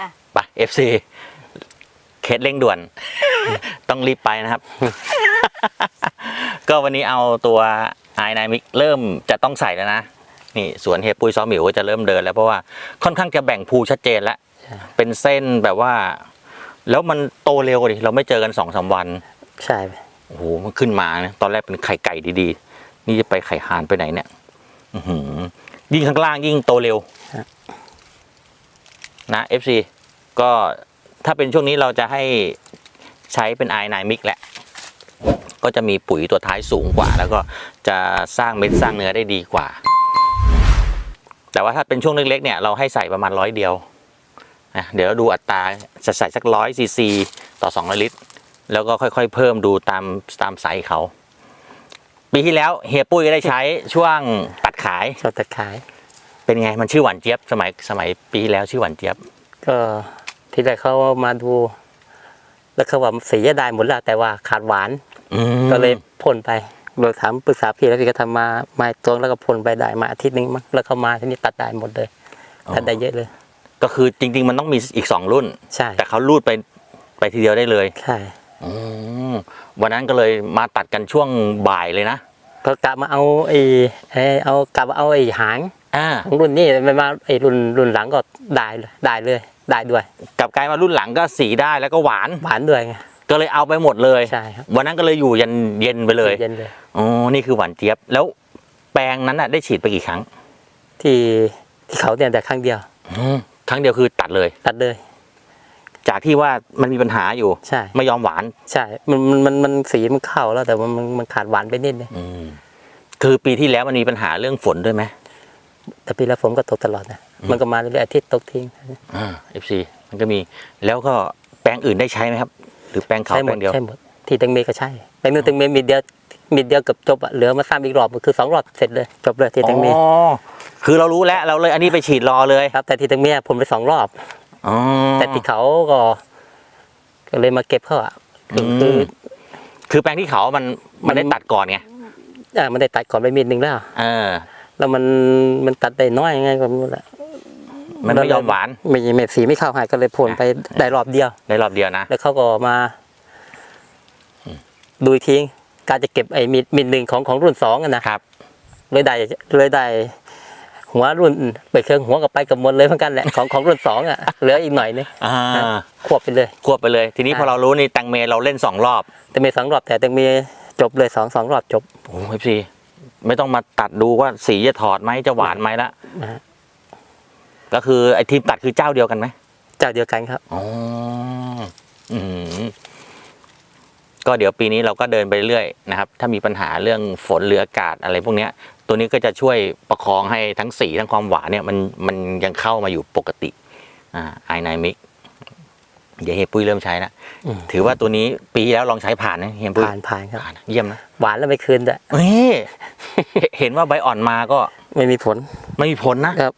อะไปเอฟซีเคสเร่งด่วน ต้องรีบไปนะครับ ก็วันนี้เอาตัวไอไนมิกเริ่มจะต้องใส่แล้วนะ นี่สวนเฮปุยซอหมิวก็จะเริ่มเดินแล้วเพราะว่าค่อนข้างจะแบ่งภูชัดเจนแล้วใช่เป็นเส้นแบบว่า แล้วมันโตเร็วดิเราไม่เจอกันสองสามวัน ใช่โอ้โหมันขึ้นมานะตอนแรกเป็นไข่ไก่ดีๆ นี่จะไปไข่ห่านไปไหนเนี่ย อื้อหือยิ่งข้างล่างยิ่งโตเร็ว นะ FC ก็ถ้าเป็นช่วงนี้เราจะให้ใช้เป็น i 9 mix แหละ ก็จะมีปุ๋ยตัวท้ายสูงกว่า แล้วก็จะสร้างเม็ดสร้างเนื้อได้ดีกว่า แต่ว่าถ้าเป็นช่วงเล็กๆเนี่ยเราให้ใส่ประมาณร้อยเดียวนะเดี๋ยวเราดูอัตราจะใส่สักร้อยซีซีต่อสองลิตร แล้วก็ค่อยๆ เพิ่มดูตามตามไซส์เขา ปีที่แล้วเฮียปุ้ยก็ได้ใช้ช่วงตัดขายชอบตะขาย เป็นไงมันชื่อหวานเจี๊ยบสมัยสมัยปีที่แล้วชื่อหวานเจี๊ยบ ก็ที่แรกเขามาดู แล้วเขาว่าสีจะได้หมดแล้วแต่ว่าขาดหวาน อืมก็เลยพ่นไปเราถามปรึกษาพี่แล้วพี่ก็ทำมาไม้ตวงแล้วก็พ่นไปได้มาอาทิตย์หนึงมั้งแล้วเขามาที่นี่ตัดได้หมดเลยตัดได้เยอะเลย ก็คือจริง ๆ มันต้องมีอีกสองรุ่น ใช่แต่เขารูดไปไปทีเดียวได้เลยใช่อืมวันนั้นก็เลยมาตัดกันช่วงบ่ายเลยนะ ก็กะมาเอาไอ้ไอ้เอากะมาเอาไอ้หาง อ่าของรุ่นนี้มันมาไอ้รุ่นรุ่นหลังก็ได้เลยได้เลย ได้ด้วยกลับกลายมารุ่นหลังก็สีได้แล้วก็หวาน หวานด้วยไงก็เลยเอาไปหมดเลยใช่ครับวันนั้นก็เลยอยู่ยันเย็นไปเลยเย็นเลยอ๋อนี่คือหวานเจี๊ยบแล้วแปลงนั้นน่ะได้ฉีดไปกี่ครั้ง ที่ที่เขาเนี่ยแต่ครั้งเดียวอืมครั้งเดียวคือตัดเลย ตัดเลย จากที่ว่ามันมีปัญหาอยู่ใช่ไม่ยอมหวาน ใช่ มันมันมันมันสีมันเข้าแล้วแต่ว่ามันมันขาดหวานไปนิดนึงอืมคือปีที่แล้วมันมีปัญหาเรื่องฝนด้วยไหม แต่ปีละฝนก็ตกตลอดนะมันก็มาเรื่อยๆอาทิตย์ตกทิ้งอ่าเอฟซีมันก็มี แล้วก็แปลงอื่นได้ใช้ไหมครับ หรือแปลงเขาใช่หแปมลดงเดียวใช่หมดที่แตังเมก็ใช่แตังนึงแตังเมมีเดียวมีเดียวเกือบจบอะเหลือมาสร้างอีกรอบก็คือสองรอบเสร็จเลยจบเลยที่แตังเมอ๋อคือเรารู้แล้วเราเลยอันนี้ไปฉีดรอเลยครับ แต่ที่แตังเมผมไปสองรอบอ๋อแต่ที่เขาก็ก็เลยมาเก็บเขาอะคือมคือคือแปลงที่เขามันมันได้ตัดก่อนไงอ่ามันได้ตัดก่อนไปมีดหนึ่งแล้วเออ แล้วมันมันตัดได้น้อยยังไงก็ไม่รู้แหละมันไม่ยอมหวานไม่ไม่สีไม่เข้าหายก็เลยพ่นไปได้รอบเดียวในรอบเดียวนะแล้วเขาก็มา ดูอีกทีการจะเก็บไอ้มีดมีดหนึ่งของของรุ่นสองอะนะครับเลยได้เลยได้หัวรุ่นไปเครื่องหัวกับไปกับหมดเลยเหมือนกันแหละของของรุ่นสองอะเหลืออีกหน่อยนึงอ่าควบไปเลย ควบไปเลย ทีนี้อ่าพอเรารู้นี่แตังเมเราเล่นสองรอบแต่มีสองรอบแต่แต่มีจบเลยสองสองรอบจบโอ้เอฟซี ไม่ต้องมาตัดดูว่าสีจะถอดไหมจะหวานไหมละนะฮะก็คือไอ้ทีมตัดคือเจ้าเดียวกันไหมเจ้าเดียวกันครับอ๋ออืมก็เดี๋ยวปีนี้เราก็เดินไปเรื่อยนะครับ ถ้ามีปัญหาเรื่องฝนหรืออากาศอะไรพวกเนี้ย ตัวนี้ก็จะช่วยประคองให้ทั้งสีทั้งความหวานเนี่ย มันมันยังเข้ามาอยู่ปกติ อ่าไอไนมิก เดี๋ยวเฮียปุ้ยเริ่มใช้นะอืมถือว่าตัวนี้ปีที่แล้วลองใช้ผ่านนะเฮียปุ้ยผ่านผ่านครับผ่านนะเยี่ยมนะหวานแล้วไม่คืนด้วยเฮ้ยเห็นว่าใบอ่อนมาก็ไม่มีผล ไม่มีผลนะครับ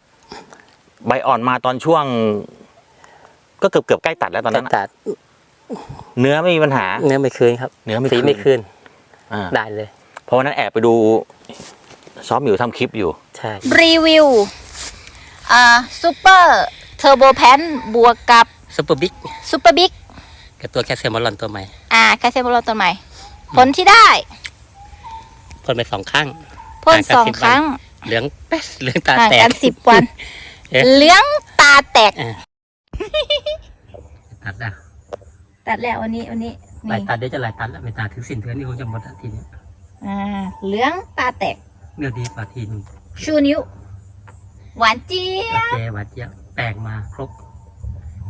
ใบอ่อนมาตอนช่วง ก็เกือบเกือบใกล้ตัดแล้วตอนแต่นั้นอะตัดเนื้อไม่มีปัญหา เนื้อไม่คืนครับ เนื้อไม่สีคืนไม่คืนอ่าได้เลย เพราะวันนั้นแอบไปดูซ้อมอยู่ทำคลิปอยู่ใช่รีวิวอ่าซูเปอร์เทอร์โบแพนบวกกับ ซุปเปอร์บิ๊กซูเปอร์บิ๊กกับตัวแคสเซียมอลลอนตัวใหม่ อ่าแคสเซมโบโลตัวใหม่ ผลที่ได้พ่นไปสองครั้งพ่นห่างกันสองสิบครั้ง เหลืองแป๊สเหลืองตาห่างแตกักนสิบวันเอ๊ะเหลืองตาแตกตัดแล้วตัดแล้ววันนี้วันนี้หลายนี่ตัดเดี๋ยวจะหลายตัดแล้วไม่ตัดถึงสิ้นเดือนนี่คงจะหมดแล้วทีนี้อ่า เหลืองตาแตกเนื้อดีกว่าทีนึงชูนิ้ว หวานเจี๊ยโอบเคหวานเจี๊ยบแปลงมาครบ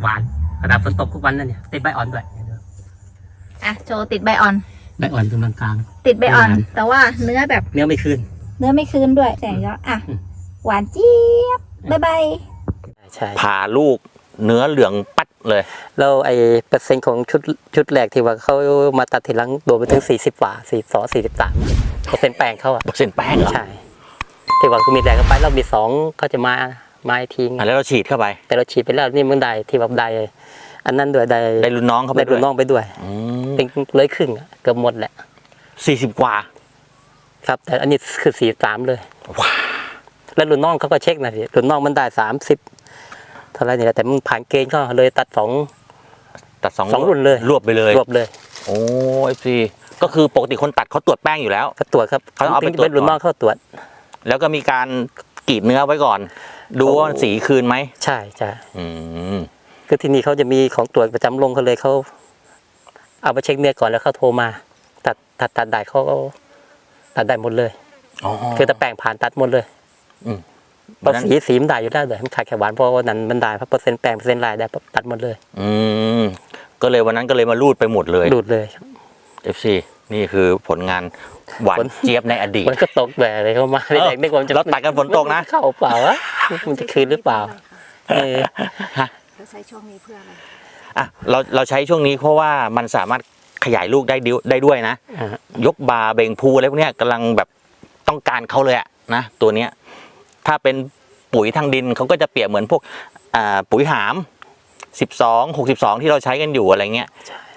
หวานระดับฝนตกทุกวันนั่นเนี่ยติดใบอ่อนด้วยอะโชว์ติดใบอ่อน ใบอ่อนกำลังกลาง ติดใบอ่อนหวานแต่ว่าเนื้อแบบเนื้อไม่คืนเนื้อไม่คืนด้วยแต่ก็อะอืมหวานเจี๊ยบบ๊ายบายใช่ผ่าลูกเนื้อเหลืองปัดเลยแล้วไอ้เปอร์เซ็นต์ของชุดชุดแรกที่ว่าเขามาตัดทีหลังโดนไปถึงสี่สิบกว่าสี่สองสี่สิบสามเปอร์เซ็นต์แปลงเขาอะเปอร์เซ็นต์แป้งเหรอใช่ที่ว่าคือมีแรกกันไปแล้วมีสองเขาจะมา มาอีกทีไงอะแล้วเราฉีดเข้าไป แต่เราฉีดไปแล้วนี่มันได้ที่ว่าได้อันนั้นด้วยได้ได้รุ่นน้องเข้าไปได้ด้รุ่วยนน้องไปด้วยอืมเป็นเลยครึ่งอะเกือบหมดแหละสี่สิบกว่า ครับ แต่อันนี้คือสี่สามเลยว้าแล้วรุ่นน้องเขาก็เช็คนะพี่รุ่นน้องมันได้สามสิบเท่าไหรนี่แหละแต่มันผ่านเกณฑ์ก็เลยตัดสองตัดสองสองรุ่นเลยรวบไปเลยรวบเลย โอ้เอฟซีก็คือปกติคนตัดเขาตรวจแป้งอยู่แล้วก็ตรวจครับเขาเอาไปตรวจเป็นรุ่นก่อนนอกเขาตรวจ แล้วก็มีการ กรีดเนื้อไว้ก่อน ดูว่ามันสีคืนไหมใช่ใช่อืมคือที่นี่เขาจะมีของตรวจประจำลงเขาเลยเขาเอาไปเช็คเนื้อก่อนแล้วเขาโทรมา ตัดตัดตัดได้เขาก็ตัดได้หมดเลย อ๋อคือตะแปลงผ่านตัดหมดเลยอืมเพราะสีสีมันได้อยู่ได้เลยมันขาดแค่หวานเพราะว่านั้นมันได้เพราะเปอร์เซ็นต์แปลงเปอร์เซ็นต์ลายได้ปั๊บตัดหมดเลยอืมก็เลยวันนั้นก็เลยมารูดไปหมดเลย ดูดเลย FC นี่คือผลงานหวานผลเจี๊ยบในอดีตมันก็ตกแหวเลยเข้ามาเออแรกๆนึกว่ามันจะแล้วตัดกันฝนตกนะเข้าเปล่าวะมันจะคืนหรือเปล่าเออเขาใช้ช่วงนี้เพื่ออะไรอะเราเราใช้ช่วงนี้เพราะว่ามันสามารถขยายลูกได้ดิวได้ด้วยนะอ่ายกบาเบ่งพูอะไรพวกเนี้ยกำลังแบบต้องการเขาเลยอะนะตัวเนี้ยถ้าเป็นปุ๋ยทางดินเขาก็จะเปรียบเหมือนพวกอ่าปุ๋ยหาม 12 62 ที่เราใช้กันอยู่อะไรเงี้ย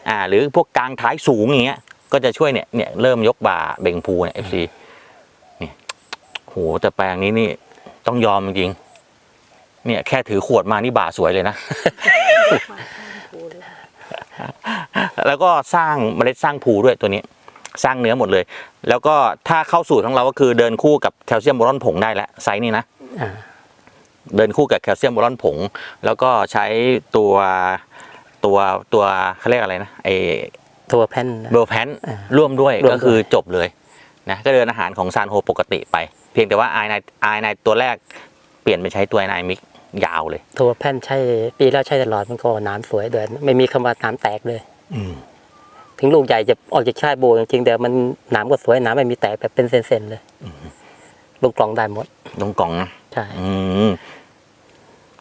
อ่าหรือพวกกลางท้ายสูงอย่างเงี้ย ก็จะช่วยเนี่ยเนี่ยเริ่มยกบ่าเบ่งพูเนี่ย FC นี่โหแต่แปลงนี้นี่ต้องยอมจริงๆเนี่ยแค่ถือขวดมานี่บ่าสวยเลยนะ แล้วก็สร้างเมล็ดสร้างภูด้วยตัวนี้ สร้างเนื้อหมดเลย แล้วก็ถ้าเข้าสูตรของเราก็คือเดินคู่กับแคลเซียมโบรอนผงได้แล้วไซส์นี้นะอ่าเดินคู่กับแคลเซียมโบรอนผง แล้วก็ใช้ตัวตัวตัวเขาเรียกอะไรนะไอ ตัวแผ่นนะเบอร์แพนอ่าร่วมด้วยร่วมด้วยก็คือจบเลยนะก็เดินอาหารของซานโฮปกติไป เพียงแต่ว่าไอไนไอไนตัวแรกเปลี่ยนไปใช้ตัวไอไนมิกยาวเลยตัวแผ่นใช่ปีแล้วใช่ตลอดมันก็น้ำสวยด้วยไม่มีคำว่าน้ำแตกเลยถึงลูกใหญ่จะออกจากชายโบจริงๆแต่มันน้ำก็สวยน้ำไม่มีแตกแบบเป็นเส้นๆเลยลงกล่องได้หมดตรงกล่องนะใช่อืม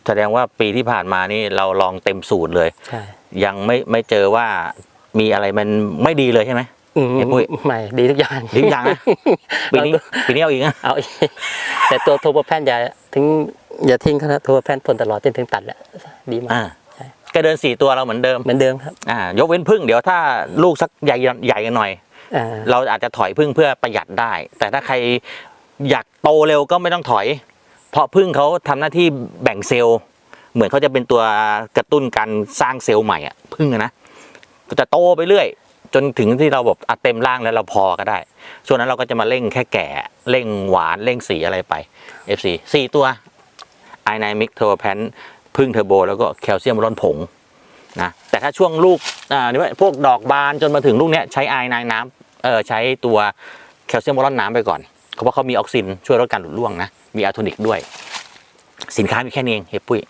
แสดงว่าปีที่ผ่านมานี่เราลองเต็มสูตรเลย ใช่ ยังไม่ไม่เจอว่า มีอะไรมันไม่ดีเลยใช่ไหมอืมเฮ้ยปุ้ย ไม่ดีทุกอย่างดีทุกอย่างนะปีนี้ปีนี้เอาอีกนะเอาอีกแต่ตัวโทรแพนอย่าถึงอย่าทิ้งเขานะโทรแพนพ่นตลอดจนถึงตัดแหละดีมากอ่าก็เดินสี่ตัวเราเหมือนเดิมเหมือนเดิมครับอ่ายกเว้นพึ่งเดี๋ยวถ้าลูกสักใหญ่ใหญ่กันหน่อยอ่าเราอาจจะถอยพึ่งเพื่อประหยัดได้ แต่ถ้าใครอยากโตเร็วก็ไม่ต้องถอย เพราะพึ่งเขาทำหน้าที่แบ่งเซลล์ เหมือนเขาจะเป็นตัวกระตุ้นการสร้างเซลล์ใหม่อะพึ่งอะนะก็ จะโตไปเรื่อย จนถึงที่เราแบบอะเต็มร่างแล้วเราพอก็ได้ ส่วนนั้นเราก็จะมาเร่งแค่แก่เร่งหวานเร่งสีอะไรไป FC สี่ตัวไอไนมิกเทอร์แพนพึ่งเทอร์โบแล้วก็แคลเซียมร้อนผงนะแต่ถ้าช่วงลูกอ่านี่ว่าพวกดอกบานจนมาถึงลูกเนี้ยใช้ไอไนน้ำเออใช้ตัวแคลเซียมร้อนน้ำไปก่อนเพราะว่าเขามีออกซินช่วยลดการหลุดร่วงนะมีอะโทนิกด้วย สินค้ามีแค่นี้เองเฮ้ยปุ้ย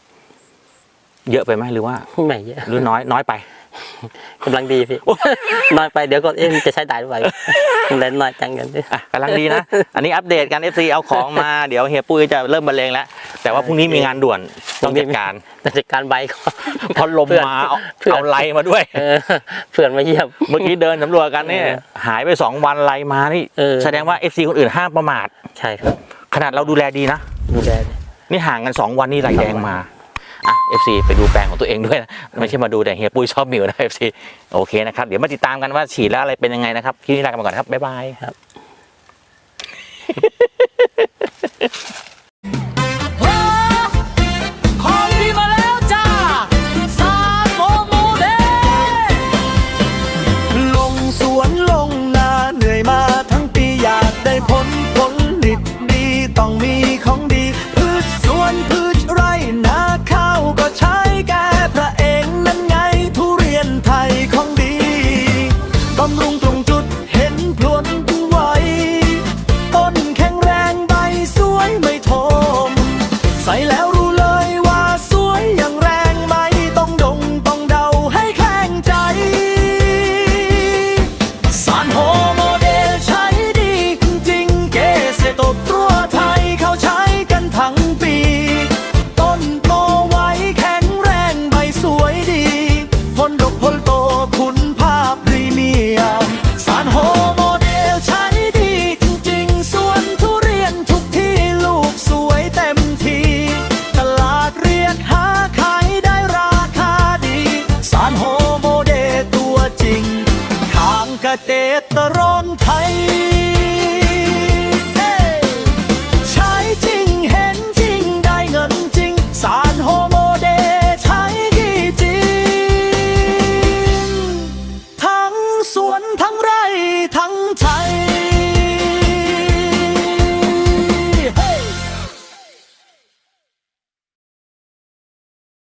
เยอะไปไหมหรือว่าไม่เยอะหรือน้อยน้อยไป กำลังดีพี่น้อยไปเดี๋ยวก็เอ๊ะจะใช้ได้หรือเปล่าเล่นน้อยจังกันอะกำลังดีนะ อันนี้อัปเดตกัน FC เอาของมาเดี๋ยวเฮียปุ้ยจะเริ่มบรรเลงแล้ว แต่ว่าพรุ่งนี้มีงานด่วนต้องจัดการแต่จัดการใบก็เพราะลมเพื่อนมาเอาเพื่อนเอาไลมาด้วยเออเพื่อนมาเยี่ยมเมื่อกี้เดินสำรวจกันเนี่ยเออหายไปสองวันไลมานี่เออแสดงว่า FC คนอื่นห้ามประมาทใช่ครับ ขนาดเราดูแลดีนะดูแลนี่ห่างกัน2วันนี่ไหลแดงมาอะ FC ไปดูแปลงของตัวเองด้วยนะไม่ใช่มาดูแต่เฮียปุ้ยชอบมิวนะ FC โอเคนะครับเดี๋ยวมาติดตามกันว่าฉีดแล้วอะไรเป็นยังไงนะครับคลิปนี้ลากันไปก่อนครับบ๊ายบายครับ